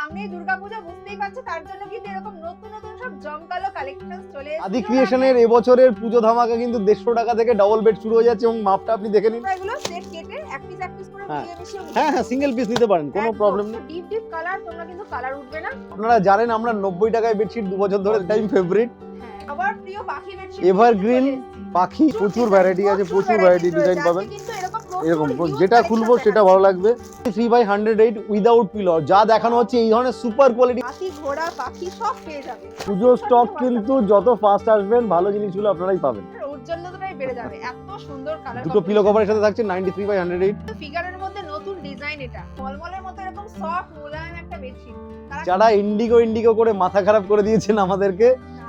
সামনেই দুর্গাপূজা বুঝতেই পারছ তার জন্য কিন্তু এরকম নতুন নতুন সব জমকালো কালেকশন চলে আদি ক্রিয়েশনের এবছরের পুজো ধামাকা কিন্তু দেড়শো টাকা থেকে ডবল বেড শুরু হয়ে যাচ্ছে এবং মাপটা আপনি দেখে নিন। এগুলো সেট কেটে এক পিস এক পিস করে হ্যাঁ। হ্যাঁ হ্যাঁ সিঙ্গেল পিস নিতে পারেন কোনো প্রবলেম নেই। ডিপ ডিপ কালার তোমরা কিন্তু কালার উঠবে না। আপনারা জানেন আমরা নব্বই টাকায় বেডশিট দু বছর ধরে টাইম ফেভারিট হ্যাঁ আবার প্রিয় পাখি বেডশিট Evergreen পাখি প্রচুর ভ্যারাইটি আছে প্রচুর ভ্যারাইটি ডিজাইন পাবেন। কিন্তু এরকম যেটা খুলবো সেটা ভালো লাগবে। Three by hundred eight without pillow যা দেখানো হচ্ছে এই ধরনের সুপার কোয়ালিটি হাতি ঘোড়া পাখি সব পেয়ে যাবে। পুজোর স্টক কিন্তু যত ফাস্ট আসবেন ভালো জিনিসগুলো আপনারাই পাবেন। উজ্জ্বলতাটাই বেড়ে যাবে। এত সুন্দর কালার দুটো পিলো কভারের সাথে থাকছে ninety three by hundred eight ফিগারের মধ্যে নতুন ডিজাইন এটা। মলমলের মতো এরকম সফট মোলায়েম একটা বেডশিট যারা ইন্ডিগো ইন্ডিগো করে মাথা খারাপ করে দিয়েছেন আমাদেরকে।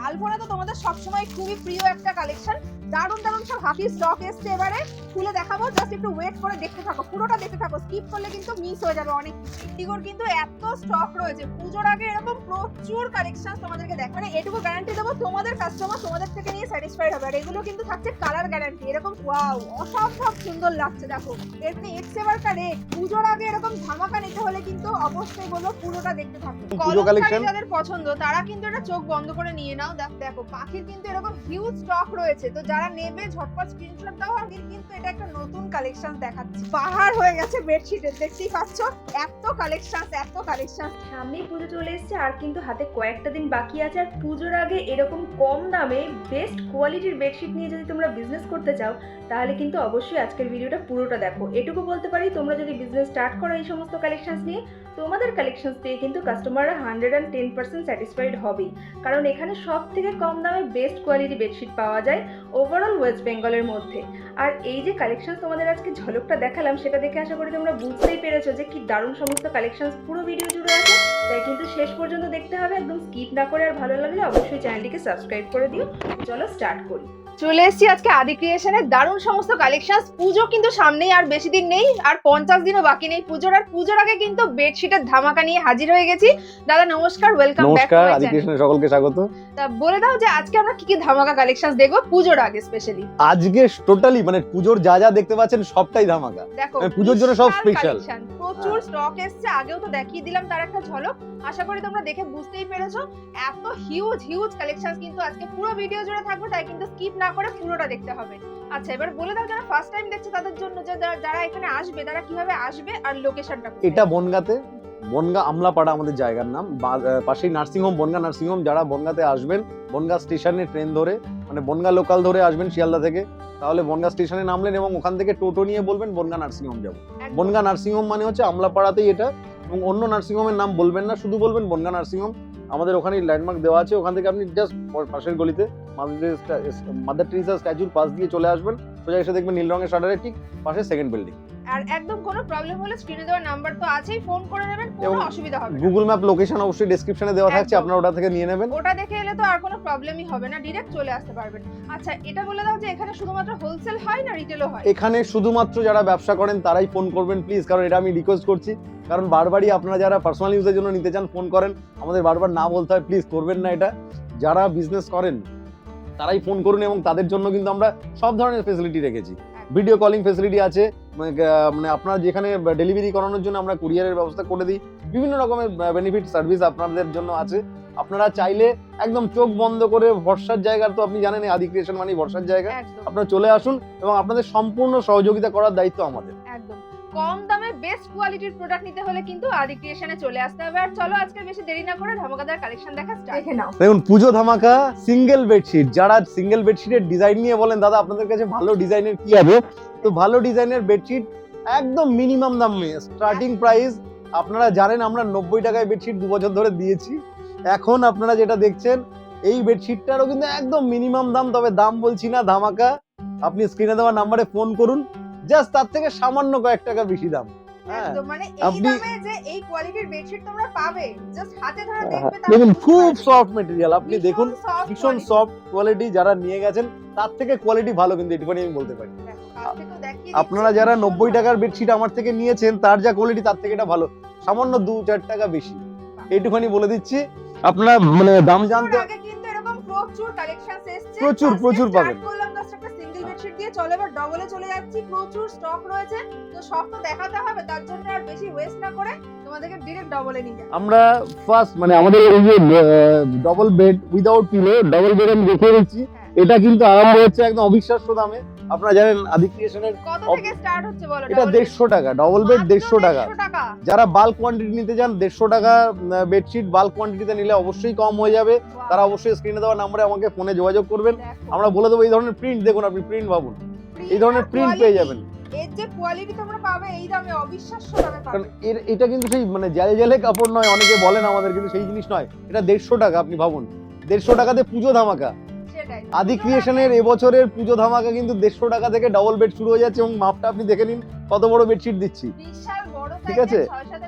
আলপনা তো তোমাদের সবসময় খুবই প্রিয় একটা কালেকশন দারুণ দারুণ সব হাতি স্টক এসছে এবারে। খুলে দেখাবো জাস্ট একটু ওয়েট করে দেখতে থাকো। পুরোটা দেখতে থাকো স্কিপ করলে কিন্তু মিস হয়ে যাবে অনেক। ইন্ডিগোর কিন্তু এত স্টক রয়েছে পুজোর আগে এরকম প্রচুর কালেকশন তোমাদেরকে দেখ মানে এটুকু গ্যারান্টি দেবো তোমাদের কাস্টমার তোমাদের থেকে নিয়ে স্যাটিসফাইড হবে। আর এগুলো কিন্তু থাকছে কালার গ্যারান্টি এরকম ওয়াও অসম্ভব সুন্দর লাগছে দেখো। এমনি এক্স এবার রেট পুজোর আগে এরকম ধামাকা নিতে হলে কিন্তু অবশ্যই বলব পুরোটা দেখতে থাকো। পুজো যাদের পছন্দ তারা কিন্তু এটা চোখ বন্ধ করে নিয়ে নাও। দেখ দেখো পাখির কিন্তু এরকম হিউজ স্টক রয়েছে তো যারা নেবে, ঝটপট স্ক্রিনশট দাও। পাখির কিন্তু এটা একটা নতুন কালেকশন দেখাচ্ছে। পাহাড় হয়ে গেছে বেডশিটের দেখতেই পাচ্ছ? এত কালেকশন এত কালেকশন সামনেই পুজো চলে এসেছে, আর কিন্তু হাতে কয়েকটা দিন বাকি আছে। আর পুজোর আগে এরকম কম দামে বেস্ট কোয়ালিটির বেডশিট নিয়ে যদি তোমরা বিজনেস করতে চাও, তাহলে কিন্তু অবশ্যই আজকের ভিডিওটা পুরোটা দেখো। এটুকু বলতে পারি, তোমরা যদি বিজনেস স্টার্ট করো এই সমস্ত কালেকশনস নিয়ে তোমাদের কালেকশনস পেয়ে কিন্তু কাস্টমাররা hundred and ten percent satisfied হবেই। কারণ এখানে সব থেকে কম দামে বেস্ট কোয়ালিটি বেডশিট পাওয়া যায় ওভারঅল ওয়েস্ট বেঙ্গলের মধ্যে। আর এই যে কালেকশন তোমাদের আজকে ঝলকটা দেখালাম, সেটা দেখে আশা করি তোমরা বুঝতেই পেরেছ যে কি দারুণ সমস্ত কালেকশন পুরো ভিডিও জুড়ে আছে। তাই কিন্তু শেষ পর্যন্ত দেখতে হবে, একদম স্কিপ না করে আর ভালো লাগলে অবশ্যই চ্যানেলটিকে সাবস্ক্রাইব করে দিও। চলো স্টার্ট করি। চলে এসেছি আজকে আদি ক্রিয়েশনের দারুণ সমস্ত কালেকশন পুজো কিন্তু সামনেই আর বেশি দিন নেই আর পঞ্চাশ দিনও বাকি নেই পুজোর। আর পুজোর আগে কিন্তু বেডশিটের ধামাকা নিয়ে হাজির হয়ে গেছি। দাদা নমস্কার ওয়েলকাম ব্যাক আদি ক্রিয়েশনের সকলকে স্বাগত। তা বলে দাও যে আজকে আমরা কি কি ধামাকা কালেকশন দেখব পুজোর আগে স্পেশালি আজকে টোটালি মানে পুজোর যা যা দেখতে পাচ্ছেন সবটাই ধামাকা। দেখো মানে পুজোর জন্য সব collection, প্রচুর স্টক এসছে আগেও তো দেখিয়ে দিলাম তার একটা ঝলক। আশা করি তোমরা দেখে বুঝতেই পেরেছ। এত হিউজ হিউজ কালেকশন কিন্তু আজকে পুরো ভিডিও জুড়ে থাকবে তাই কিন্তু স্কিপ না করে পুরোটা দেখতে হবে। আচ্ছা এবার বলে দাও যারা ফার্স্ট টাইম দেখছে তাদের জন্য যে যারা- এখানে আসবে তারা কীভাবে আসবে আর লোকেশনটা এটা বনগাতে বনগা আমলাপাড়া আমাদের জায়গার নাম। পাশেই নার্সিংহোম বনগা নার্সিংহোম। যারা বনগাতে আসবেন বনগা স্টেশনে ট্রেন ধরে মানে বনগা লোকাল ধরে আসবেন শিয়ালদা থেকে তাহলে বনগা স্টেশনে নামলেন এবং ওখান থেকে টোটো নিয়ে বলবেন বনগা নার্সিংহোম যাব। বনগা নার্সিংহোম মানে হচ্ছে আমলাপাড়াতেই এটা এবং অন্য নার্সিংহোমের নাম বলবেন না, শুধু বলবেন বনগা নার্সিংহোম। আমাদের ওখানে ল্যান্ডমার্ক দেওয়া আছে, ওখান থেকে আপনি জাস্ট পাশের গলিতে মাদার টেরিসা স্ট্যাচুর পাশ দিয়ে চলে আসবেন। সোজা এসে দেখবেন নীল রঙের শাটারের ঠিক পাশে সেকেন্ড বিল্ডিং আর একদম কোনো প্রবলেম হলে স্ক্রিনে দেওয়া নাম্বার তো আছেই ফোন করে নেবেন কোনো অসুবিধা হবে না। গুগল ম্যাপ লোকেশন অবশ্যই ডেসক্রিপশনে দেওয়া থাকছে। আপনারা ওটা থেকে নিয়ে নেবেন। ওটা দেখে এলে তো আর কোনো প্রবলেমই হবে না ডিরেক্ট চলে আসতে পারবেন। আচ্ছা এটা বলে দাও যে এখানে শুধুমাত্র হোলসেল হয় না রিটেলও হয়? এখানে শুধুমাত্র যারা ব্যবসা করেন তারাই ফোন করবেন প্লিজ কারণ এটা আমি রিকোয়েস্ট করছি। কারণ বারবারই আপনারা যারা পার্সোনাল ইউজের জন্য নিতে চান ফোন করেন। আমাদের বারবার না বলতে হয় প্লিজ করবেন না এটা। যারা বিজনেস করেন তারাই ফোন করুন এবং তাদের জন্য কিন্তু আমরা সব ধরনের ফেসিলিটি রেখেছি। ভিডিও কলিং ফেসিলিটি আছে মানে মানে যেখানে ডেলিভারি করানোর জন্য আমরা কুরিয়ারের ব্যবস্থা করে দিই। বিভিন্ন রকমের বেনিফিট সার্ভিস আপনাদের জন্য আছে। আপনারা চাইলে একদম চোখ বন্ধ করে ভরসার জায়গা তো আপনি জানেন আদি ক্রিয়েশন মানে ভরসার জায়গা। আপনারা চলে আসুন এবং আপনাদের সম্পূর্ণ সহযোগিতা করার দায়িত্ব আমাদের। একদম। কম দামে বেস্ট কোয়ালিটির প্রোডাক্ট নিতে হলে কিন্তু আদি ক্রিয়েশনে চলে আসতে হবে। আর চলো আজকে বেশি দেরি না করে ধামাকাদার কালেকশন দেখা স্টার্ট দেখে নাও। দেখুন পুজো ধামাকা সিঙ্গেল বেডশিট যারা সিঙ্গেল বেডশিটের ডিজাইন নিয়ে বলেন দাদা আপনাদের কাছে ভালো ডিজাইনের কি হবে তো ভালো ডিজাইনের বেডশিট একদম মিনিমাম দামে। স্টার্টিং প্রাইস আপনারা জানেন আমরা নব্বই টাকায় বেডশিট দু বছর ধরে দিয়েছি। এখন আপনারা যেটা দেখছেন এই বেডশিটটারও কিন্তু একদম মিনিমাম দাম। তবে দাম বলছি না ধামাকা। আপনি স্ক্রিনে দেওয়া নাম্বারে ফোন করুন। জাস্ট তার থেকে সামান্য কয়েক টাকা বেশি দাম। হ্যাঁ। মানে আপনি- দামে যে এই কোয়ালিটির বেডশিট তোমরা পাবে জাস্ট হাতে ধরে দেখবে তাহলে দেখুন খুব সফট মেটেরিয়াল আপনি দেখুন ভীষণ সফট কোয়ালিটি যারা নিয়ে গেছেন তার থেকে কোয়ালিটি ভালো কিন্তু এটুখানি আমি বলতে পারি। আপনারা যারা নব্বই টাকার বেডশিট আমার থেকে নিয়েছেন তার যা কোয়ালিটি তার থেকে এটা ভালো। সামান্য দু চার টাকা বেশি। এইটুখানি বলে দিচ্ছি আপনারা মানে দাম জানতে প্রচুর, প্রচুর পাবেন। দিয়ে চলে এবার ডবলে চলে যাচ্ছি। প্রচুর স্টক রয়েছে তো সব তো দেখাতে হবে তার জন্য আর বেশি ওয়েস্ট না করে তোমাদেরকে ডিরেক্ট ডবলে নিয়ে যাই আমরা ফার্স্ট মানে আমাদের এই যে double bed without pillow double bed আমি দেখিয়ে দিচ্ছি। এটা কিন্তু আরম্ভ হচ্ছে একদম অবিশ্বাস্য দামে। আপনারা জানেন আদি ক্রিয়েশনের এটা দেড়শো টাকা ডবল বেড দেড়শো টাকা। যারা বাল্ক কোয়ান্টিটি নিতে চান দেড়শো টাকা বেডশিট বাল্ক কোয়ান্টিটিতে নিলে অবশ্যই কম হয়ে যাবে। তারা অবশ্যই স্ক্রিনে দেওয়া নাম্বারে আমাকে ফোনে যোগাযোগ করবেন। আমরা বলে দেবো এই ধরনের প্রিন্ট দেখুন আপনি প্রিন্ট ভাবুন এই ধরনের প্রিন্ট পেয়ে যাবেন। এর যে কোয়ালিটি তোমরা পাবে এই দামে অবিশ্বাস্য দামে কারণ এর এটা কিন্তু সেই মানে জালে জালে কাপড় নয় অনেকে বলেন আমাদের কিন্তু সেই জিনিস নয়। এটা দেড়শো টাকা আপনি ভাবুন। দেড়শো টাকাতে পুজো ধামাকা। আদি ক্রিয়েশনের এবছরের পুজো ধামাকে কিন্তু দেড়শো টাকা থেকে ডবল বেড শুরু হয়ে যাচ্ছে এবং মাপটা আপনি দেখে নিন কত বড় বেডশিট দিচ্ছি। ঠিক আছে?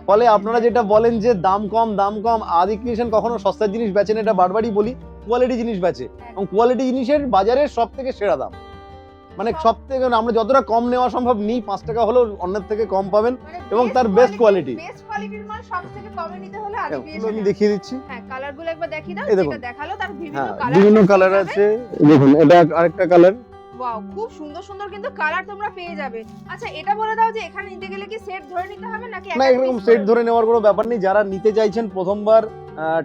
ফলে আপনারা যেটা বলেন যে দাম কম দাম কম আদি ক্রিয়েশন কখনো সস্তার জিনিস বেচেন এটা বারবারই বলি কোয়ালিটি জিনিস বেচে। এবং কোয়ালিটি জিনিসের বাজারের সব থেকে সেরা দাম। মানে সব থেকে আমরা যতটা কম নেওয়া সম্ভব নিই পাঁচ টাকা হলেও অন্যের থেকে কম পাবেন এবং তার। বেস্ট কোয়ালিটির মাল সব থেকে কমে নিতে হলে আমি দেখিয়ে দিচ্ছি। হ্যাঁ কালার একবার দেখিয়ে দাও যেটা দেখাল তার বিভিন্ন হ্যাঁ কালার বিভিন্ন কালার আছে? দেখুন এটা আরেকটা কালার ওয়াও খুব সুন্দর সুন্দর কিন্তু কালার তোমরা পেয়ে যাবে। আচ্ছা এটা বলে দাও যে এখানে নিতে গেলে কি সেট ধরে নিতে হবে নাকি না এরকম সেট ধরে নেওয়ার কোনো ব্যাপার নেই। যারা নিতে চাইছেন প্রথমবার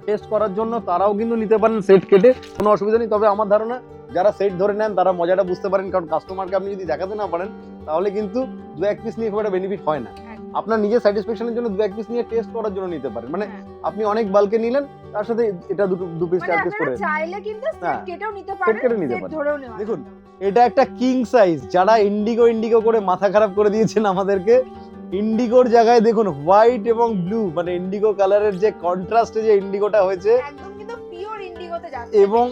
টেস্ট করার জন্য তারাও কিন্তু নিতে পারেন সেট কেটে। কোনো অসুবিধা নেই তবে আমার ধারণা যারা সেট ধরে নেন তারা মজাটা বুঝতে পারেন কারণ কাস্টমারকে আপনি যদি দেখাতে না পারেন তাহলে কিন্তু দু এক পিস নিয়ে খুব একটা বেনিফিট হয় না আপনার নিজের স্যাটিসফ্যাকশনের জন্য দু এক পিস নিয়ে টেস্ট করার জন্য নিতে পারেন মানে হ্যাঁ। আপনি অনেক বালকে নিলেন তার সাথে এটা দুটো দু পিস মানে চার পিস করে চাইলে কিন্তু সেট হ্যাঁ, কেটেও নিতে পারেন কেটে নিতে পারেন। দেখুন, এটা একটা কিং সাইজ যারা ইন্ডিগো ইন্ডিগো করে মাথা খারাপ করে দিয়েছেন আমাদেরকে ইন্ডিগোর জায়গায় দেখুন হোয়াইট এবং ব্লু মানে ইন্ডিগো কালারের যে কন্ট্রাস্টে যে ইন্ডিগোটা হয়েছে একদম কিন্তু পিওর ইন্ডিগোতে যাচ্ছে এবং।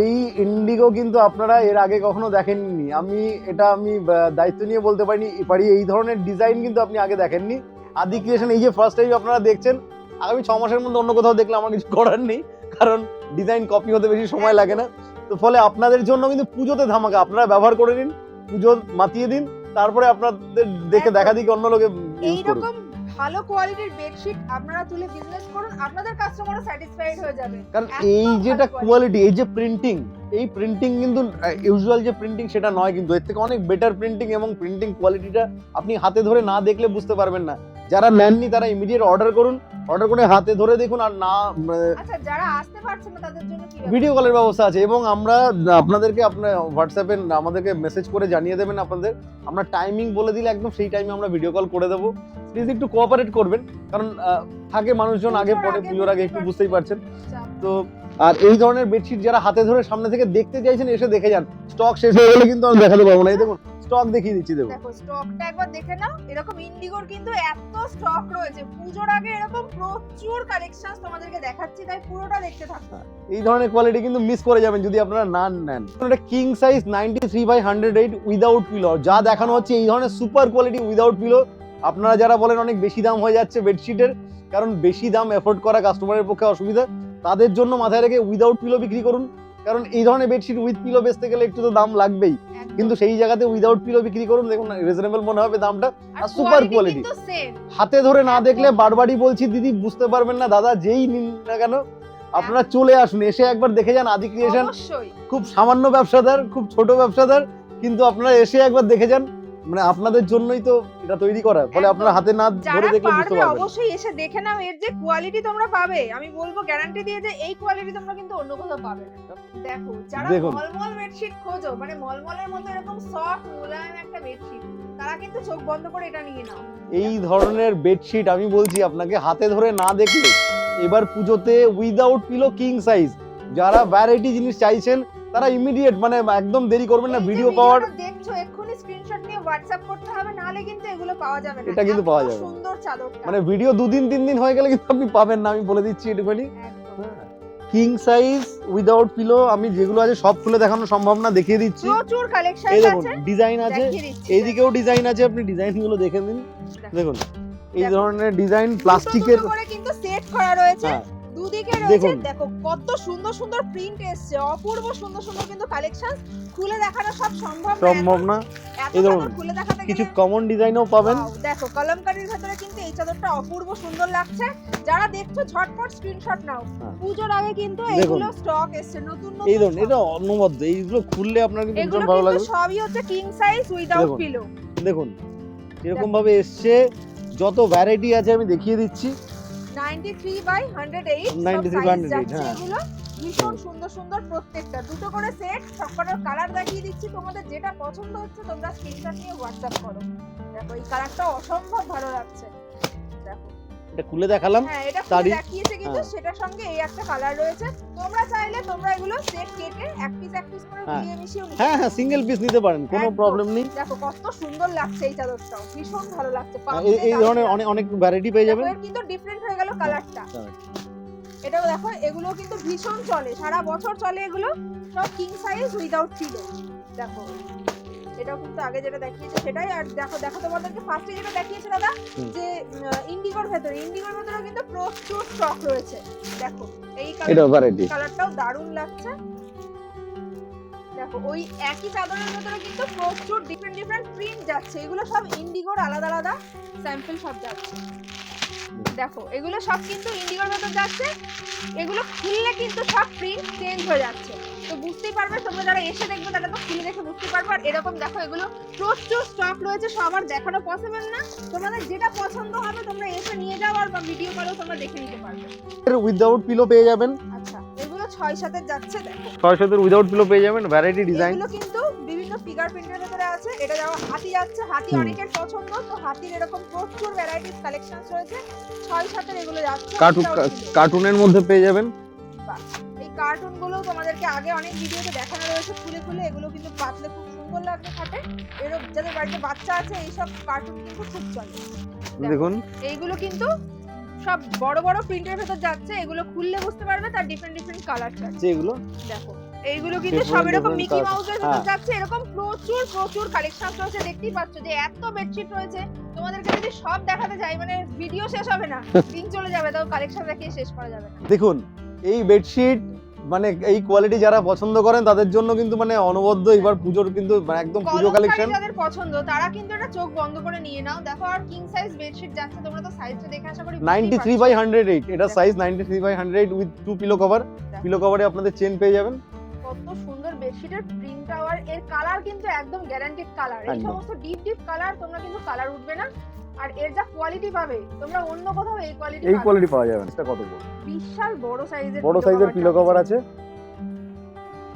এই ইন্ডিগো কিন্তু আপনারা এর আগে কখনো দেখেননি। আমি এটা আমি দায়িত্ব নিয়ে বলতে পারিনি পারি এই ধরনের ডিজাইন কিন্তু আপনি আগে দেখেননি। আদি ক্রিয়েশন এই যে ফার্স্ট টাইম আপনারা দেখছেন আগামী ছ মাসের মধ্যে অন্য কোথাও দেখলে আমার কিছু করার নেই কারণ ডিজাইন কপি হতে বেশি সময় লাগে না। তো ফলে আপনাদের জন্য কিন্তু পুজোতে ধামাকা আপনারা ব্যবহার করে নিন পুজো মাতিয়ে দিন তারপরে আপনাদের দেখে। দেখা দিকে অন্য লোকে এইরকম ভালো কোয়ালিটির বেডশিট আপনারা তুলে বিজনেস করুন আপনাদের কাস্টমারও স্যাটিসফাইড হয়ে যাবে। কারণ এই যেটা কোয়ালিটি এই যে প্রিন্টিং এই প্রিন্টিং কিন্তু ইউজুয়াল যে প্রিন্টিং সেটা নয় কিন্তু এর থেকে অনেক বেটার প্রিন্টিং এবং প্রিন্টিং কোয়ালিটিটা আপনি হাতে ধরে না দেখলে বুঝতে পারবেন না। যারা নেননি তারা ইমিডিয়েট অর্ডার করুন অর্ডার করে হাতে ধরে দেখুন আর না আচ্ছা যারা আসতে পারছে না তাদের জন্য কি ভিডিও কলের ব্যবস্থা আছে এবং আমরা আপনাদেরকে আপনার হোয়াটসঅ্যাপে আমাদেরকে মেসেজ করে জানিয়ে দেবেন আপনাদের। আমরা টাইমিং বলে দিলে একদম সেই টাইমে আমরা ভিডিও কল করে দেবো। প্লিজ একটু কোঅপারেট করবেন কারণ থাকে মানুষজন আগে পরে পুজোর আগে একটু বুঝতেই পারছেন। তো আর এই ধরনের বেডশিট যারা হাতে ধরে সামনে থেকে দেখতে চাইছেন এসে দেখে যান। স্টক শেষ হয়ে গেলে কিন্তু আমি দেখাতে পারব না। এই দেখুন স্টক দেখিয়ে দিচ্ছি দেখুন দেখো স্টকটা একবার দেখে নাও। এরকম ইন্ডিগোর কিন্তু এত স্টক রয়েছে। পুজোর আগে এরকম প্রচুর কালেকশন তোমাদেরকে দেখাচ্ছি তাই পুরোটা দেখতে থাকো। এই ধরনের কোয়ালিটি কিন্তু মিস করে যাবেন যদি আপনারা না নেন। এটা king size ninety three by hundred eight without pillow যা দেখানো হচ্ছে এই ধরনের সুপার কোয়ালিটি উইদাউট পিলো আপনারা যারা বলেন অনেক বেশি দাম হয়ে যাচ্ছে বেডশিটের কারণ বেশি দাম এফোর্ড করা কাস্টমারের পক্ষে অসুবিধা। তাদের জন্য মাথায় রেখে উইদাউট পিলো বিক্রি করুন। কারণ এই ধরনের বেডশিট উইথ পিলো বেচতে গেলে একটু তো দাম লাগবেই। কিন্তু সেই জায়গাতে উইদাউট পিলো বিক্রি করুন দেখুন রিজনেবল মনে হবে দামটা। আর সুপার same। হাতে ধরে না দেখলে বারবারই বলছি দিদি বুঝতে পারবেন না দাদা যেই নিন না কেন আপনারা চলে আসুন এসে একবার দেখে যান আদি ক্রিয়েশন খুব সামান্য ব্যবসাদার খুব ছোট ব্যবসাদার কিন্তু আপনারা এসে একবার দেখে যান মানে আপনাদের জন্যই তো এটা তৈরি করা ফলে। আপনারা হাতে না ধরে দেখলে বুঝতে পারবে পারবেন। অবশ্যই এসে দেখে নাও এর যে কোয়ালিটি তোমরা পাবে। আমি বলব গ্যারান্টি দিয়ে যে এই কোয়ালিটি তোমরা কিন্তু অন্য কোথাও পাবে না। দেখো যারা মলমল বেডশিট খোঁজো মানে মলমলের মতো এরকম সফট মোলায়েম একটা বেডশিট তারা কিন্তু চোখ বন্ধ করে এটা নিয়ে নাও। এই ধরনের বেডশিট আমি বলছি আপনাকে হাতে ধরে না দেখলে এবার পুজোতে উইদাউট পিলো কিং সাইজ যারা ভ্যারাইটি জিনিস চাইছেন তারা ইমিডিয়েট মানে একদম দেরি করবেন না ভিডিও পাওয়ার হোয়াটসঅ্যাপ করতে হবে নাহলে কিন্তু এগুলো পাওয়া যাবে না। এটা কিন্তু পাওয়া যাবে সুন্দর চাদরটা। মানে ভিডিও দুদিন তিন দিন হয়ে গেলে কিন্তু আপনি পাবেন না আমি বলে দিচ্ছি একটুখানি। কিং সাইজ উইদাউট পিলো আমি যেগুলো আছে সব খুলে দেখানো সম্ভব না দেখিয়ে দিচ্ছি। প্রচুর কালেকশন এই দেখুন আছে ডিজাইন আছে এইদিকেও ডিজাইন আছে আপনি ডিজাইনগুলো দেখে নিন। দেখুন। এই ধরনের ডিজাইন প্লাস্টিকের কিন্তু সেট করা রয়েছে। হ্যাঁ। দুদিকে রয়েছে। দেখো কত সুন্দর সুন্দর প্রিন্ট এসছে। অপূর্ব সুন্দর সুন্দর কিন্তু কালেকশন খুলে দেখানো সব সম্ভব না সম্ভব না। এই দেখুন, খুলে দেখাতে কিছু কমন ডিজাইনও পাবেন। দেখো কলমকারির ভেতরে কিন্তু এই চাদরটা অপূর্ব সুন্দর লাগছে। যারা দেখছ ঝটপট স্ক্রিনশট নাও। হ্যাঁ। পুজোর আগে কিন্তু এগুলো স্টক এসছে নতুন নতুন এই stock। এটা অনবদ্য। এইগুলো খুললে আপনার কিন্তু ভীষণ ভালো লাগবে। সবই হচ্ছে কিং সাইজ উইদাউট দেখুন। পিলো দেখুন এরকম ভাবে এসছে। যত ভ্যারাইটি আছে আমি দেখিয়ে দিচ্ছি। 93 বাই 108 93 by 108, হ্যাঁ। ভীষণ সুন্দর সুন্দর প্রত্যেকটা। দুটো করে সেট সবকটার কালার দেখিয়ে দিচ্ছি। তোমাদের যেটা পছন্দ হচ্ছে তোমরা স্ক্রিনশট নিয়ে হোয়াটসঅ্যাপ করো। দেখো এই কালারটা অসম্ভব ভালো লাগছে। এটা খুলে দেখালাম। হ্যাঁ এটা খুলে দেখিয়েছে কিন্তু হ্যাঁ। সেটার সঙ্গে এই একটা কালার রয়েছে। তোমরা চাইলে তোমরা এগুলো সেট কেটে এক পিস এক পিস করে হ্যাঁ। মিশিয়ে নিতে হ্যাঁ হ্যাঁ সিঙ্গেল পিস নিতে পারেন কোনো প্রবলেম নেই। দেখো কত সুন্দর লাগছে এই চাদরটাও ভীষণ ভালো লাগছে এই এই ধরনের অনেক অনেক ভ্যারাইটি পেয়ে যাবেন। কিন্তু ডিফারেন্ট হয়ে গেল কালারটা এটাও দেখো এগুলো কিন্তু ভীষণ চলে। সারা বছর চলে এগুলো সব কিং সাইজ উইদাউট ছিল দেখো। এটাও কিন্তু আগে যেটা দেখিয়েছে সেটাই। আর দেখো দেখো তোমাদেরকে ফার্স্টে যেটা দেখিয়েছে দাদা যে ইন্ডিগোর ভেতরে ইন্ডিগোর ভেতরে কিন্তু প্রচুর স্টক রয়েছে। দেখো এই কালারটাও দারুণ লাগছে। দেখো ওই একই চাদরের ভেতরে কিন্তু প্রচুর ডিফারেন্ট ডিফারেন্ট প্রিন্ট যাচ্ছে। এগুলো সব ইন্ডিগোর আলাদা আলাদা স্যাম্পল সব যাচ্ছে। দেখো এগুলো সব কিন্তু ইন্ডিগোর ভেতর যাচ্ছে। এগুলো খুললে কিন্তু সব প্রিন্ট চেঞ্জ হয়ে যাচ্ছে। তো বুঝতেই পারবে তোমরা যারা এসে দেখবে তারা তো খুলে দেখে বুঝতে পারবে। আর এরকম দেখো এগুলো প্রচুর স্টক রয়েছে সবার দেখানো পসিবল না। তোমাদের যেটা পছন্দ হবে তোমরা এসে নিয়ে যাও আর বা ভিডিও কলেও তোমরা দেখে নিতে পারবে। উইদাউট পিলো পেয়ে যাবেন। আচ্ছা এগুলো ছয় সাতের যাচ্ছে দেখো। ছয় শতের উইদাউট পিলো পেয়ে যাবেন ভ্যারাইটি ডিজাইন এগুলো কিন্তু বিভিন্ন ফিগার প্রিন্টের ভেতরে আছে এটা যেমন হাতি যাচ্ছে হাতি। অনেকের পছন্দ তো হাতির এরকম প্রচুর ভ্যারাইটিস কালেকশনস রয়েছে। ছয় সাতের এগুলো যাচ্ছে কার্টুন কার্টুনের মধ্যে পেয়ে যাবেন। এই কার্টুনগুলো তোমাদেরকে আগে অনেক ভিডিওতে দেখানো রয়েছে খুলে খুলে। এগুলো কিন্তু পাতলে খুব সুন্দর লাগবে খাটে এরকম যাদের বাড়িতে বাচ্চা আছে এইসব কার্টুন কিন্তু খুব চলে। দেখুন। এইগুলো কিন্তু সব বড় বড় প্রিন্টের ভেতর যাচ্ছে এগুলো খুললে বুঝতে পারবে তার ডিফারেন্ট ডিফারেন্ট কালার আছে যে এগুলো? দেখো এইগুলো কিন্তু সব এরকম মিকি মাউসের ভেতর হ্যাঁ। যাচ্ছে এরকম প্রচুর প্রচুর কালেকশন রয়েছে দেখতেই পাচ্ছ যে এত বেডশিট রয়েছে। তোমাদেরকে যদি সব দেখাতে যাই মানে ভিডিও শেষ হবে না দিন চলে যাবে তাও কালেকশন দেখিয়ে শেষ করা যাবে না। দেখুন এই বেডশিট মানে এই কোয়ালিটি যারা পছন্দ করেন তাদের জন্য কিন্তু মানে অনবদ্য এবার পুজোর কিন্তু মানে একদম পুজো কালেকশন যাদের পছন্দ তারা কিন্তু এটা চোখ বন্ধ করে নিয়ে নাও। দেখো আর কিং সাইজ বেডশিট যাচ্ছে তোমরা তো সাইজটা দেখে আশা করি বুঝতেই নাইনটি থ্রি পারছ। বাই হান্ড্রেড এইট এটা size ninety three by hundred with two pillow cover pillow কভারে আপনাদের চেন পেয়ে যাবেন। কত সুন্দর বেডশিটের প্রিন্ট আর এর কালার কিন্তু একদম গ্যারান্টেড কালার এই সমস্ত ডিপ ডিপ কালার তোমরা কিন্তু কালার উঠবে না। আর এর যা কোয়ালিটি পাবে তোমরা অন্য কোথাও এই কোয়ালিটি এই কোয়ালিটি পাওয়া যাবে না এটা কত বড় বিশাল বড় সাইজের বড় সাইজের পিলো কভার আছে।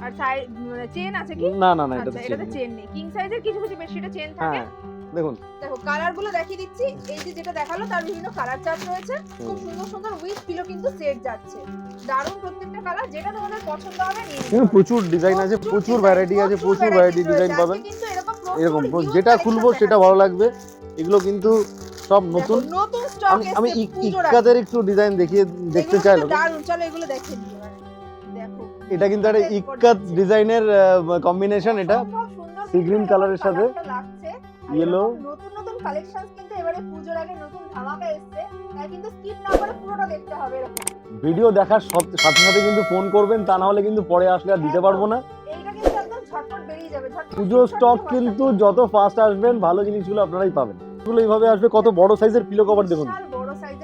আর সাইজ মানে চেন আছে কি? না না না এটা আচ্ছা এটাতে চেন নেই। কিং সাইজের কিছু কিছু বেডশিটে চেন থাকে। হ্যাঁ দেখুন। দেখো কালারগুলো দেখিয়ে দিচ্ছি। এই যে যেটা দেখাল তার বিভিন্ন কালার চার্ট রয়েছে। খুব সুন্দর সুন্দর উইথ পিলো কিন্তু সেট যাচ্ছে। দারুণ প্রত্যেকটা কালার যেটা তোমাদের পছন্দ হবে নিয়ে প্রচুর ডিজাইন আছে প্রচুর ভ্যারাইটি আছে প্রচুর ভ্যারাইটি ডিজাইন পাবেন। এরকম যেটা খুলবো সেটা ভালো লাগবে। এগুলো কিন্তু সব নতুন। নতুন স্টক আমি আমি ইক- পুজোর ইক্কাদের একটু ডিজাইন দেখিয়ে দেখতে চাই। চলো এগুলো দেখে দেখো। এটা কিন্তু একটা ইক্কাত ডিজাইনের কম্বিনেশন এটা। কিন্তু colour এর সাথে। এরকম নতুন নতুন কালেকশন কিন্তু এবারে পুজোর আগে নতুন ধামাকা এসেছে। তাই কিন্তু স্কিপ না করে পুরোটা দেখতে হবে ভিডিও দেখার সব- সাথে সাথে কিন্তু ফোন করবেন তা না হলে কিন্তু পরে আসলে আর দিতে পারব না। পুজো স্টক কিন্তু যত ফাস্ট আসবেন ভালো জিনিসগুলো আপনারাই পাবেন। এগুলো এইভাবে আসবে কত বড় সাইজের পিলো কভার দেখুন।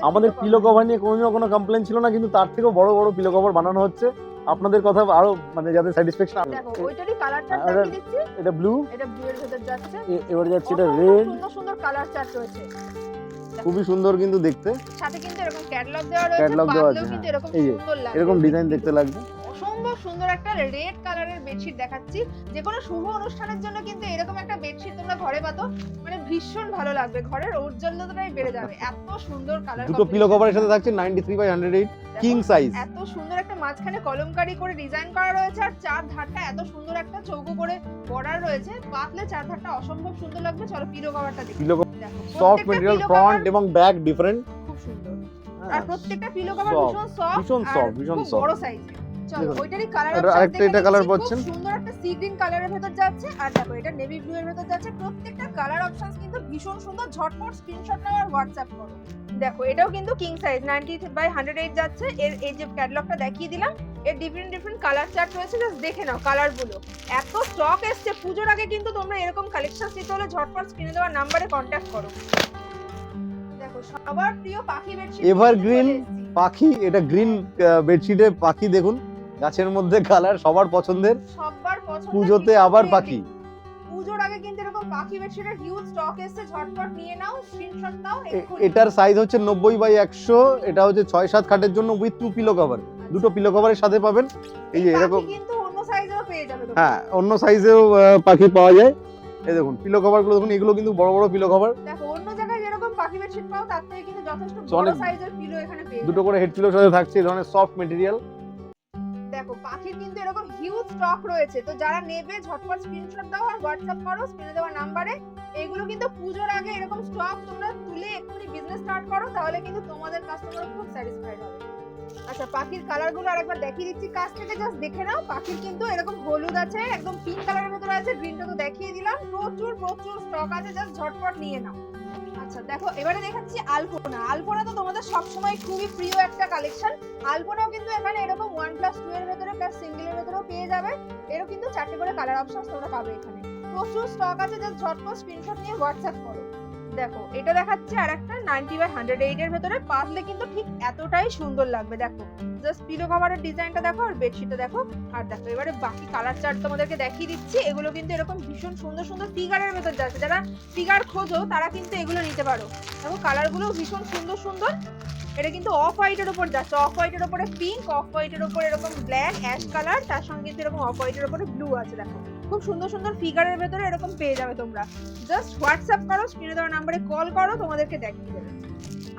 আমাদের পিলো কভার নিয়ে কোনো কোনো কমপ্লেন ছিল না কিন্তু তার থেকেও বড় বড় পিলো কভার বানানো হচ্ছে। আপনাদের কথা আরও মানে যাদের স্যাটিসফ্যাকশন দেখো ওইটারই কালার চার্ট আর- দিচ্ছি। এটা ব্লু এটা ব্লু এর ভেতর যাচ্ছে। এবার যাচ্ছে এটা রেড সুন্দর সুন্দর কালার চার্ট রয়েছে। খুবই সুন্দর কিন্তু দেখতে। সাথে কিন্তু এরকম ক্যাটালগ দেওয়া রয়েছে Catalog দেওয়া আছে, কিন্তু হ্যাঁ। এরকম সুন্দর লাগবে। এরকম ডিজাইন দেখতে লাগবে। অসম্ভব সুন্দর একটা রেড কালারের বেডশিট দেখাচ্ছি। যে কোনো শুভ অনুষ্ঠানের জন্য কিন্তু এরকম একটা বেডশিট তোমরা ঘরে পাতো। মানে ভীষণ ভালো লাগবে। ঘরের ঔজ্জ্বল্যতাটাই বেড়ে যাবে। এত সুন্দর কালার দুটো পিলো কভারের সাথে থাকছে ninety three by hundred eight king size এত সুন্দর একটা মাঝখানে কলমকারি করে ডিজাইন করা রয়েছে আর চার ধারটা এত সুন্দর একটা চৌকো করে বর্ডার রয়েছে। পাতলে চার ধারটা অসম্ভব সুন্দর লাগবে। চলো পিলো কভারটা দেখি। পিলো সফট মেটেরিয়াল ফ্রন্ট এবং ব্যাক ডিফারেন্ট খুব সুন্দর। আর প্রত্যেকটা পিলো কভার ভীষণ সফট ভীষণ soft, ভীষণ soft। বড় সাইজের চলো ওইটারই কালার এটা আরেকটা এটা colour পাচ্ছেন। সুন্দর একটা সি গ্রিন কালারের ভেতর যাচ্ছে আর দেখো এটা নেভি ব্লু এর ভেতর যাচ্ছে। প্রত্যেকটা কালার অপশনস কিন্তু ভীষণ সুন্দর ঝটপট স্ক্রিনশট নাও আর হোয়াটসঅ্যাপ করো। দেখো এটাও কিন্তু king size ninety by hundred eight যাচ্ছে। এর এই যে ক্যাটালগটা দেখিয়ে দিলাম এর ডিফারেন্ট ডিফারেন্ট কালার চার্ট রয়েছে। জাস্ট দেখে নাও কালারগুলো এত স্টক এসছে পুজোর আগে কিন্তু তোমরা এরকম কালেকশন নিতে হলে ঝটপট স্ক্রিনে দেওয়া নাম্বারে কন্ট্যাক্ট করো। দেখো সবার প্রিয় পাখি বেডশিট Evergreen পাখি এটা গ্রিন বেডশিটে পাখি দেখুন। গাছের মধ্যে কালার সবার পছন্দের। সবার পছন্দের পুজোতে আবার পাখি। পুজোর আগে কিন্তু এরকম পাখি বেডশিটের হিউজ স্টক এসছে ঝটপট নিয়ে নাও স্ক্রিনশট নাও এটার সাইজ হচ্ছে নব্বই বাই একশো এটা হচ্ছে ছয় সাত খাটের জন্য উইথ টু পিলো কভার দুটো পিলো কভারের সাথে পাবেন। এই যে এরকম কিন্তু অন্য সাইজেরও পেয়ে যাবে হ্যাঁ অন্য সাইজেও পাখি পাওয়া যায়। এই দেখুন পিলো কভারগুলো দেখুন এগুলো কিন্তু বড় বড় পিলো কভার দেখো অন্য জায়গায় যেরকম পাখি বেডশিট পাও তার থেকে কিন্তু যথেষ্ট বড় সাইজের পিলো এখানে পেয়ে দুটো করে হেড পিলোর সাথে থাকছে এই ধরনের সফট মেটেরিয়াল দেখো, পাখির কিন্তু এরকম হিউজ স্টক রয়েছে। তো যারা নেবে, ঝটপট স্ক্রিনশট দাও আর হোয়াটসঅ্যাপ করো স্ক্রিনে দেওয়া নাম্বারে এগুলো কিন্তু পুজোর আগে এরকম স্টক তোমরা তুলে এক্ষুনি বিজনেস স্টার্ট করো, তাহলে কিন্তু তোমাদের কাস্টমার খুব স্যাটিসফাইড হবে। আচ্ছা পাখির কালারগুলো আরেকবার দেখিয়ে দিচ্ছি। কাছ থেকে জাস্ট দেখে নাও, পাখির কিন্তু এরকম হলুদ আছে, একদম পিঙ্ক কালারের ভেতরে আছে গ্রিনটা তো দেখিয়ে দিলাম। প্রচুর প্রচুর স্টক আছে জাস্ট ঝটপট নিয়ে নাও। আচ্ছা দেখো, এবারে দেখাচ্ছি আলপনা আলপনা তো তোমাদের সবসময় খুবই প্রিয় একটা কালেকশন আলপনাও কিন্তু এখানে এরকম ওয়ান প্লাস টু এর ভেতরে প্লাস সিঙ্গেল এর ভেতরেও পেয়ে যাবে। এরও কিন্তু চারটে করে কালার অপশন তোমরা পাবে এখানে। প্রচুর স্টক আছে যা ঝটপট স্ক্রিনশট নিয়ে হোয়াটসঅ্যাপ করো। দেখো, এটা দেখাচ্ছে আর একটা নাইনটি বাই হান্ড্রেড এইট এর ভেতরে পাতলে কিন্তু ঠিক এতটাই সুন্দর লাগবে, দেখো। জাস্ট পিলো কভারের ডিজাইনটা দেখো আর বেডশিটটা দেখো। আর দেখো, এবারে বাকি কালার চার্ট তোমাদেরকে দেখিয়ে দিচ্ছি। এগুলো কিন্তু এরকম ভীষণ সুন্দর সুন্দর ফিগারের ভেতর যাচ্ছে। যারা ফিগার খোঁজো, তারা কিন্তু এগুলো নিতে পারো। দেখো কালারগুলো ভীষণ সুন্দর সুন্দর। এটা কিন্তু অফ হোয়াইটের উপর যাচ্ছে। অফ হোয়াইটের উপরে পিঙ্ক অফ হোয়াইটের উপর এরকম ব্ল্যাক অ্যাশ কালার তার সঙ্গে কিন্তু এরকম অফ হোয়াইটের উপরে ব্লু আছে, দেখো। খুব সুন্দর সুন্দর ফিগারের ভেতরে এরকম পেয়ে যাবে তোমরা। জাস্ট হোয়াটসঅ্যাপ করো স্ক্রিনে দেওয়া নাম্বারে কল করো, তোমাদেরকে দেখিয়ে দেবে।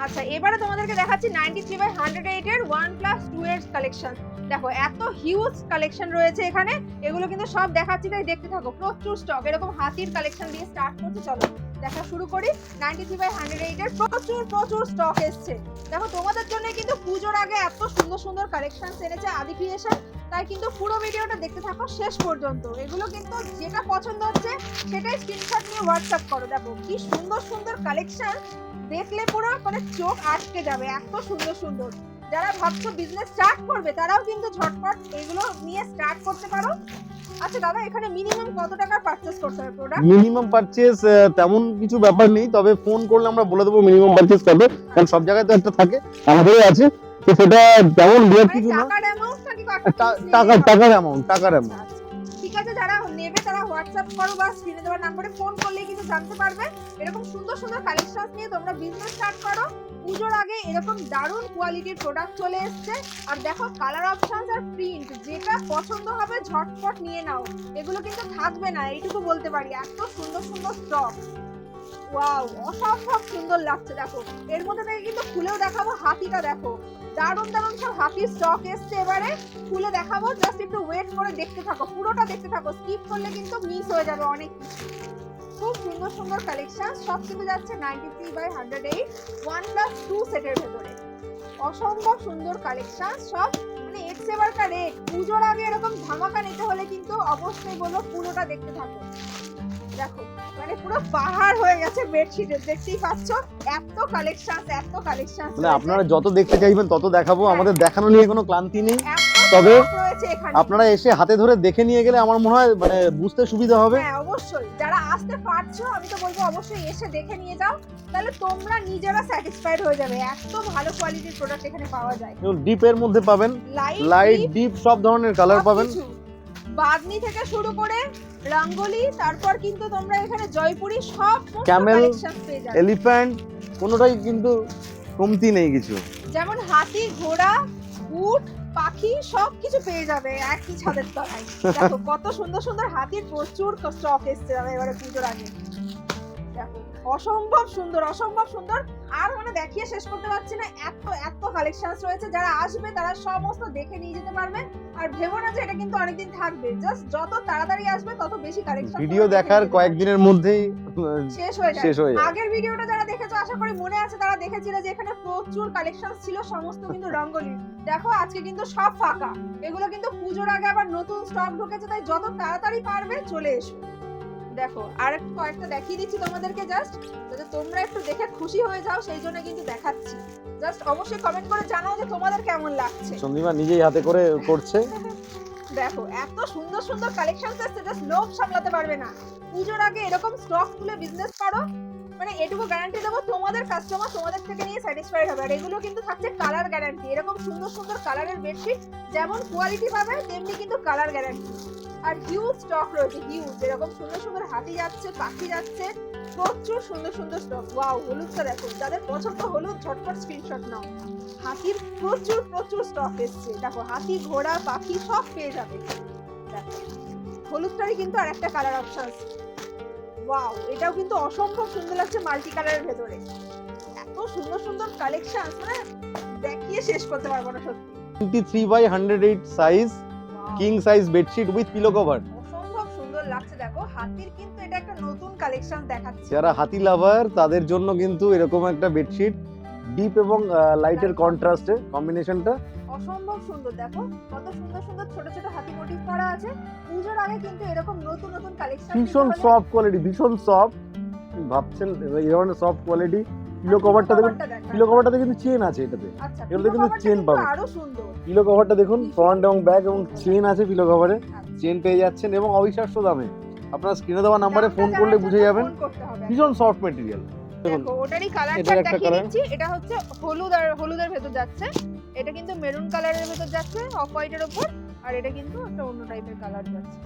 আচ্ছা এবারে তোমাদেরকে দেখাচ্ছি ninety three by hundred eight এর ওয়ান প্লাস টু এর কালেকশন দেখো, এত হিউজ কালেকশন রয়েছে এখানে। এগুলো কিন্তু সব দেখাচ্ছি, তাই দেখতে থাকো, প্রচুর স্টক এরকম হাতির কালেকশন দিয়ে স্টার্ট করতে চলো। দেখা শুরু করি। Ninety three by hundred eight এর প্রচুর প্রচুর স্টক এসছে। দেখো, তোমাদের জন্য কিন্তু পুজোর আগে এত সুন্দর সুন্দর কালেকশন এনেছে আদি ক্রিয়েশন তাই কিন্তু পুরো ভিডিওটা দেখতে থাকো শেষ পর্যন্ত। এগুলো কিন্তু যেটা পছন্দ হচ্ছে, সেটাই স্ক্রিনশট নিয়ে হোয়াটসঅ্যাপ করো। দেখো, কি সুন্দর সুন্দর কালেকশন দেখলে পুরো মানে চোখ আটকে যাবে, এত সুন্দর সুন্দর। যারা ভাবছ বিজনেস স্টার্ট করবে তারাও কিন্তু ঝটপট এগুলো নিয়ে স্টার্ট করতে পারো। আচ্ছা দাদা এখানে মিনিমাম কত টাকার পারচেজ করতে হবে প্রোডাক্ট মিনিমাম পারচেজ তেমন কিছু ব্যাপার নেই তবে ফোন করলে আমরা বলে দেবো মিনিমাম পারচেজ কত কারণ সব জায়গায় তো একটা থাকে আমাদেরও আছে। তো সেটা তেমন বিরাট মানে কিছু না। টাকার অ্যামাউন্ট টাকার টাকার অ্যামাউন্ট টাকার অ্যামাউন্ট ঠিক আছে, যারা নেবে তারা হোয়াটসঅ্যাপ করো বা স্ক্রিনে দেওয়ার নাম্বারে ফোন করলেই কিন্তু জানতে পারবে। এরকম সুন্দর সুন্দর কালেকশন নিয়ে তোমরা বিজনেস স্টার্ট করো। পুজোর আগে এরকম দারুণ কোয়ালিটির প্রোডাক্ট চলে এসছে। আর দেখো কালার অপশনস আর প্রিন্ট যেটা পছন্দ হবে ঝটপট নিয়ে নাও। এগুলো কিন্তু থাকবে না, এইটুকু বলতে পারি। এত সুন্দর সুন্দর স্টক ওয়াও অসম্ভব সুন্দর লাগছে, দেখো। এর মধ্যে থেকে কিন্তু খুলেও দেখাবো, হাতিটা দেখো। দারুণ দারুণ সব হাতির স্টক এসছে এবারে। খুলে দেখাবো জাস্ট একটু ওয়েট করে দেখতে থাকো, পুরোটা দেখতে থাকো। স্কিপ করলে কিন্তু মিস হয়ে যাবে অনেক খুব সুন্দর সুন্দর কালেকশন সব কিন্তু যাচ্ছে ninety three by hundred eight one plus two সেটের ভেতরে। অসম্ভব সুন্দর কালেকশন সব মানে এক্স এবারকার রেট পুজোর আগে এরকম ধামাকা নিতে হলে কিন্তু অবশ্যই বলব পুরোটা দেখতে থাকো। দেখো মানে পুরো পাহাড় হয়ে গেছে বেডশিটের দেখতেই পাচ্ছ এত কালেকশন এত কালেকশন মানে আপনারা যত দেখতে চাইবেন তত দেখাবো। আমাদের দেখানো নিয়ে কোনো ক্লান্তি নেই। তবে আপনারা এসে হাতে ধরে দেখে নিয়ে গেলে আমার মনে হয় মানে বুঝতে সুবিধা হবে। হ্যাঁ অবশ্যই। যারা আসতে পারছ আমি তো বলব অবশ্যই এসে দেখে নিয়ে যাও। তাহলে তোমরা নিজেরা স্যাটিসফাইড হয়ে যাবে। এত ভালো কোয়ালিটির প্রোডাক্ট এখানে পাওয়া যায়। ডিপের মধ্যে পাবেন। লাইট ডিপ সব ধরনের কালার পাবেন। বাদনি থেকে শুরু করে রঙ্গোলি তারপর কিন্তু তোমরা এখানে জয়পুরি সব ক্যামেল এলিফ্যান্ট কোনোটাই কিন্তু কমতি নেই কিছু। যেমন হাতি ঘোড়া উট পাখি সব কিছু পেয়ে যাবে একই ছাদের তলায়। দেখো কত সুন্দর সুন্দর হাতির প্রচুর স্টক এসছে এবারে পুজোর আগে। অসম্ভব সুন্দর অসম্ভব সুন্দর। আর মানে দেখিয়ে শেষ করতে পারছি না এত এত কালেকশনস রয়েছে। যারা আসবে তারা সমস্ত দেখে নিয়ে যেতে পারবে। আর ভেবো না যে এটা কিন্তু অনেকদিন থাকবে। জাস্ট যত তাড়াতাড়ি আসবে তত বেশি কালেকশন ভিডিও দেখার কয়েকদিনের মধ্যেই শেষ হয়ে যায়। শেষ হয়ে যায়। আগের ভিডিওটা যারা দেখেছ আশা করি মনে আছে তারা দেখেছিল যে এখানে প্রচুর কালেকশন ছিল সমস্ত কিন্তু রঙ্গলির দেখো আজকে কিন্তু সব ফাঁকা। এগুলো কিন্তু পুজোর আগে আবার নতুন স্টক ঢুকেছে তাই যত তাড়াতাড়ি পারবে চলে এসো। দেখো আর কয়েকটা দেখিয়ে দিচ্ছি তোমাদেরকে জাস্ট যাতে তোমরা একটু দেখে খুশি হয়ে যাও সেই জন্য কিন্তু দেখাচ্ছি। জাস্ট অবশ্যই কমেন্ট করে জানাও যে তোমাদের কেমন লাগছে। সন্দীপা নিজেই হাতে করে করছে। দেখো এত সুন্দর সুন্দর কালেকশন আসছে জাস্ট লোভ সামলাতে পারবে না। পুজোর আগে এরকম স্টক তুলে বিজনেস করো মানে এটুকু গ্যারান্টি দেবো তোমাদের কাস্টমার তোমাদের থেকে নিয়ে স্যাটিসফাইড হবে। আর এগুলো কিন্তু থাকছে কালার গ্যারান্টি এরকম সুন্দর সুন্দর কালারের বেডশিট যেমন কোয়ালিটি পাবে তেমনি কিন্তু কালার গ্যারান্টি আর হিউজ স্টক রয়েছে হিউজ এরকম সুন্দর সুন্দর হাতি যাচ্ছে পাখি যাচ্ছে প্রচুর সুন্দর সুন্দর স্টক ওয়াও হলুদটা দেখো যাদের পছন্দ হলুদ ঝটপট স্ক্রিনশট নাও। হাতির প্রচুর প্রচুর স্টক এসছে। দেখো হাতি ঘোড়া পাখি সব পেয়ে যাবে। হলুদটারই কিন্তু আর একটা কালার অপশন ওয়াও এটাও কিন্তু অসম্ভব সুন্দর লাগছে মাল্টি কালারের ভেতরে। এত সুন্দর সুন্দর কালেকশন মানে দেখিয়ে শেষ করতে পারব না সত্যি। Twenty three by hundred eight size Wow, king size bedsheet with pillow cover অসম্ভব সুন্দর লাগছে দেখো। হাতির কিন্তু এটা একটা নতুন কালেকশন দেখাচ্ছে। যারা হাতি লাভার তাদের জন্য কিন্তু এরকম একটা বেডশিট ডিপ এবং লাইটের কন্ট্রাস্টে কম্বিনেশনটা অসম্ভব সুন্দর দেখো। কত সুন্দর সুন্দর ছোট ছোট হাতি মোটিভ করা আছে। পুজোর আগে কিন্তু এরকম নতুন নতুন কালেকশন ভীষণ সফট কোয়ালিটি ভীষণ সফট ভাবছেন এই ধরনের সফট কোয়ালিটি পিলো কভারটা দেখুন পিলো কভারটাতে কিন্তু চেন আছে এটাতে। আচ্ছা pillow কিন্তু coverটা chain পাবে। আরও সুন্দর। পিলো কভারটা দেখুন ফ্রন্ট এবং ব্যাক এবং চেন আছে পিলো কভারে। চেন পেয়ে যাচ্ছেন এবং অবিশ্বাস্য দামে। আপনার স্ক্রিনে দেওয়া নাম্বারে ফোন করলে বুঝে যাবেন। ভীষণ সফট মেটেরিয়াল দেখুন ওটারই একটা দেখিয়ে দিচ্ছি। এটা হচ্ছে হলুদ আর হলুদের ভেতর যাচ্ছে। এটা কিন্তু মেরুন কালারের ভেতর যাচ্ছে অফ হোয়াইটের উপর আর এটা কিন্তু একটা অন্য টাইপের কালার যাচ্ছে।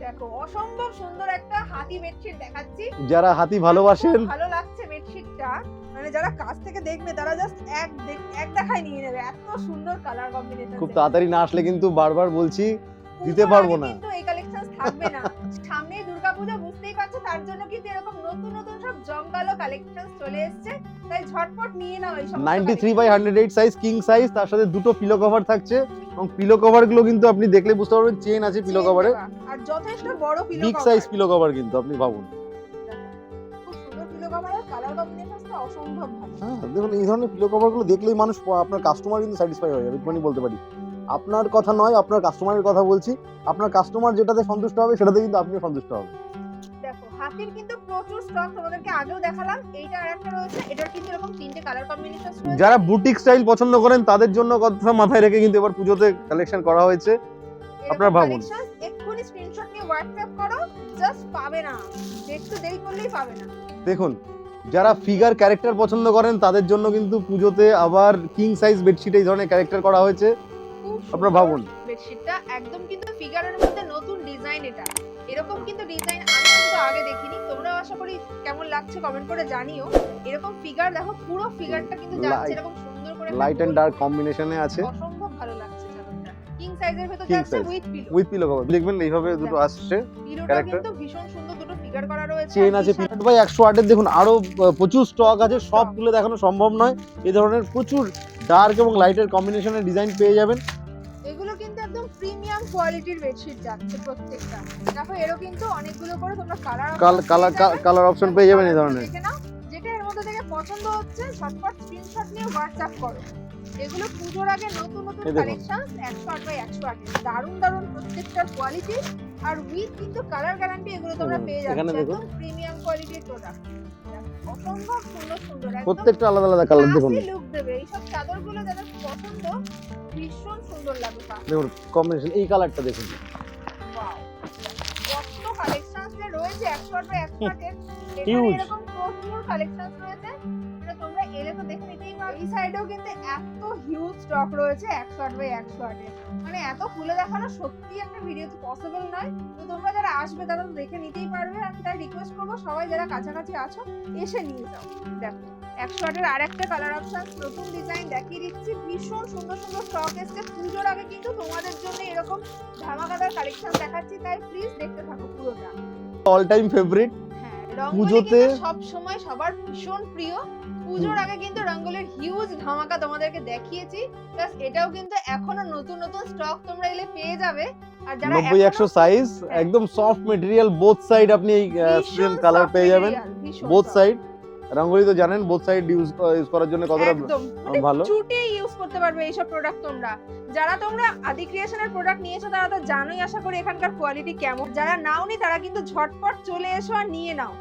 দেখো অসম্ভব সুন্দর একটা হাতি বেডশিট দেখাচ্ছি। যারা হাতি ভালোবাসেন ভালো লাগছে বেডশিটটা মানে যারা কাছ থেকে দেখবে তারা জাস্ট এক দেখ- এক দেখায় নিয়ে নেবে। এত সুন্দর কালার কম্বিনেশন খুব তাড়াতাড়ি না আসলে কিন্তু বারবার বলছি দিতে পারব না। কিন্তু এই কালেকশন থাকবে না। সামনেই বুঝতেই পারছ তার জন্য কিন্তু এরকম নতুন নতুন সব জমকালো কালেকশন চলে এসেছে। তাই ঝটপট নিয়ে নাও এই ninety three by hundred eight size king size তার সাথে দুটো পিলো কভার থাকছে। এবং পিলো কভারগুলো কিন্তু আপনি দেখলে বুঝতে পারবেন চেন আছে পিলো কভারে আর যথেষ্ট বড় pillow big size pillow cover কিন্তু আপনি ভাবুন। খুব সুন্দর পিলো কভার আর কালার কম্বিনেশনটা অসম্ভব ভালো। হ্যাঁ দেখুন এই ধরনের পিলো কভারগুলো দেখলেই মানুষ আপনার কাস্টমার কিন্তু স্যাটিসফাই হয়ে যাবে বলতে পারি। আপনার কথা নয় আপনার কাস্টমারের কথা বলছি। আপনার কাস্টমার যেটাতে সন্তুষ্ট হবে সেটাতে কিন্তু আপনিও সন্তুষ্ট হবে দেখো কিন্তু প্রচুর স্টক তোমাদেরকে আগেও দেখালাম। এইটা আরেকটা রয়েছে এটার কিন্তু এরকম তিনটে কালার কম্বিনেশন যারা বুটিক স্টাইল পছন্দ করেন তাদের জন্য কথা মাথায় রেখে কিন্তু এবার পুজোতে কালেকশন করা হয়েছে। আপনারা ভাবুন। এক্ষুনি স্ক্রিনশট নিয়ে হোয়াটসঅ্যাপ করো জাস্ট পাবে না। একটু দেরি করলেই পাবে না। দেখুন যারা ফিগার ক্যারেক্টার পছন্দ করেন তাদের জন্য কিন্তু পুজোতে আবার কিং সাইজ বেডশিট এই ধরনের ক্যারেক্টার করা হয়েছে। আপনারা ভাবুন। বেডশিটটা একদম কিন্তু ফিগারের মধ্যে নতুন ডিজাইন এটা। এরকম কিন্তু ডিজাইন আমি কিন্তু আগে দেখিনি। তোমরা আশা করি কেমন লাগছে কমেন্ট করে জানিও। এরকম ফিগার দেখো পুরো ফিগারটা কিন্তু যাচ্ছে এরকম সুন্দর করে লাইট গোল ডার্ক। কম্বিনেশনে আছে। অসম্ভব ভালো লাগছে কিং সাইজের ভেতর যাচ্ছে with pillow with pillow cover দেখবেন এইভাবে দুটো আসছে পিলোটা কিন্তু ভীষণ সুন্দর দুটো ফিগার করা রয়েছে। চেন আছে পিরিয়ড বাই একশো আটের দেখুন আরও প্রচুর স্টক আছে। সব তুলে দেখানো সম্ভব নয়। এই ধরনের প্রচুর ডার্ক এবং লাইটের কম্বিনেশনের ডিজাইন পেয়ে যাবেন। কোয়ালিটির বেডশিট যাচ্ছে প্রত্যেকটা। দেখো এরও কিন্তু অনেকগুলো করে তোমরা কালার কালার কালার অপশন পেয়ে যাবেন এই ধরনের। যেটা এর মধ্যে থেকে পছন্দ হচ্ছে ঝটপট স্ক্রিনশট নিয়ে হোয়াটসঅ্যাপ করো। এগুলো পুজোর আগে নতুন নতুন। কালেকশন একশো আট বাই একশো আট। দারুণ দারুণ প্রত্যেকটার কোয়ালিটি আর উইথ কিন্তু কালার গ্যারান্টি এগুলো তোমরা পেয়ে যাচ্ছ। একদম প্রিমিয়াম কোয়ালিটির প্রোডাক্ট অসম্ভব সুন্দর সুন্দর। প্রত্যেকটা আলাদা আলাদা কালার দেখুন। লুক দেবে। এইসব চাদরগুলো যাদের পছন্দ ভীষণ সুন্দর লাগবে দেখুন কম্বিনেশন এই কালারটা দেখুন! কত রয়েছে. এরকম প্রচুর তোমরা এলে তো এই সাইডেও কিন্তু এত হিউজ স্টক রয়েছে একশো আট বাই একশো আটে মানে এত খুলে দেখানো সত্যি একটা ভিডিও তো পসিবল নয়। তো তোমরা যারা আসবে তারা তো দেখে নিতেই পারবে। আমি তাই রিকোয়েস্ট করব সবাই যারা কাছাকাছি আছো এসে নিয়ে যাও। দেখো একশো আটের আর একটা কালার অপশন নতুন ডিজাইন দেখিয়ে দিচ্ছি। ভীষণ সুন্দর সুন্দর স্টক এসছে। পুজোর আগে কিন্তু তোমাদের জন্য এরকম ধামাকাদার কালেকশন দেখাচ্ছি। তাই প্লিজ দেখতে থাকো পুরোটা। অল টাইম ফেভারিট পুজোতে- সব সময় সবার ভীষণ প্রিয়। পুজোর আগে কিন্তু রঙ্গোলির হিউজ ধামাকা তোমাদেরকে দেখিয়েছি। প্লাস এটাও কিন্তু এখনও নতুন নতুন স্টক তোমরা এলে পেয়ে যাবে। আর যারা সাইজ একদম সফট মেটেরিয়াল বোথ সাইড আপনি এই সেম কালার পেয়ে যাবেন। বোথ সাইড রঙ্গোলি তো জানেন বোথ সাইড ইউজ ইউজ করার জন্য কতটা মানে ভালো। চুটে ইউজ করতে পারবে এইসব প্রোডাক্ট তোমরা। যারা তোমরা আদি ক্রিয়েশনের প্রোডাক্ট নিয়েছো তারা তো জানোই আশা করি এখানকার কোয়ালিটি কেমন। যারা নাওনি তারা কিন্তু ঝটপট চলে এসো আর নিয়ে নাও।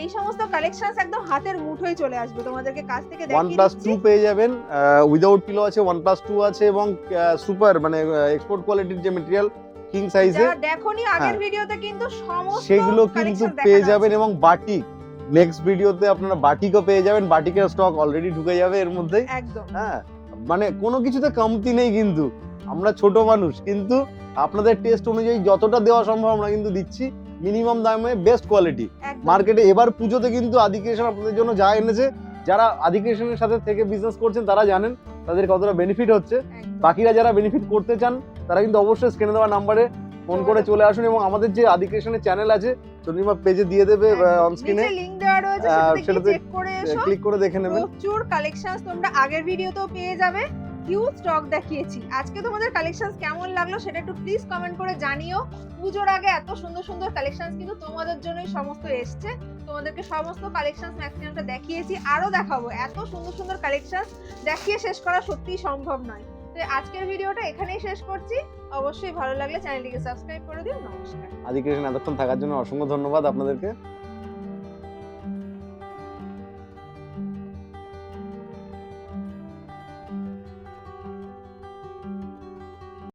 এই সমস্ত কালেকশনস একদম হাতের মুঠোয় চলে আসবে। তোমাদেরকে কাছ থেকে দেখিয়ে দিচ্ছি। টু পেয়ে যাবেন। উইদাউট পিলো আছে প্লাস টু আছে এবং সুপার মানে এক্সপোর্ট কোয়ালিটির যে মেটেরিয়াল কিং সাইজে দেখোনি আগের হ্যাঁ। ভিডিওতে কিন্তু সমস্ত সেগুলো কিন্তু পেয়ে যাবেন এবং বাটিক নেক্সট ভিডিওতে আপনারা বাটিকও পেয়ে যাবেন। বাটিকের স্টক অলরেডি ঢুকে যাবে এর মধ্যে। একদম। হ্যাঁ মানে কোনো কিছুতে কমতি নেই কিন্তু। আমরা ছোট মানুষ কিন্তু আপনাদের টেস্ট অনুযায়ী যতটা দেওয়া সম্ভব আমরা কিন্তু দিচ্ছি। মিনিমাম দামে বেস্ট কোয়ালিটি মার্কেটে এবার পুজোতে কিন্তু আদিক্রিয়েশন আপনাদের জন্য যা এনেছে যারা আদিক্রিয়েশনের সাথে থেকে বিজনেস করছেন তারা জানেন তাদের কতটা বেনিফিট হচ্ছে। বাকিরা যারা বেনিফিট করতে চান তারা কিন্তু অবশ্যই স্ক্রিনে দেওয়া নাম্বারে ফোন করে চলে আসুন এবং আমাদের যে আদিক্রিয়েশনের চ্যানেল আছে চন্দ্রিমা পেজে দিয়ে দেবে। অন স্ক্রিনে লিংক দেওয়া রয়েছে সেটাতে ক্লিক করে দেখে নেবেন। প্রচুর কালেকশনস তোমরা আগের ভিডিওতেও পেয়ে যাবে। হিউজ স্টক দেখিয়েছি। আজকে তোমাদের কালেকশনস কেমন লাগল সেটা একটু প্লিজ কমেন্ট করে জানিও। পুজোর আগে এত সুন্দর সুন্দর কালেকশনস কিন্তু তোমাদের জন্যই সমস্ত এসছে। তোমাদেরকে সমস্ত কালেকশনস ম্যাক্সিমামটা দেখিয়েছি আরও দেখাবো। এত সুন্দর সুন্দর কালেকশনস দেখিয়ে শেষ করা সত্যিই সম্ভব নয়। তো আজকের ভিডিওটা এখানেই শেষ করছি। অবশ্যই ভালো লাগলে চ্যানেলটিকে সাবস্ক্রাইব করে দিন নমস্কার। আদিক্রিয়েশন এতক্ষণ থাকার জন্য অসংখ্য ধন্যবাদ আপনাদেরকে।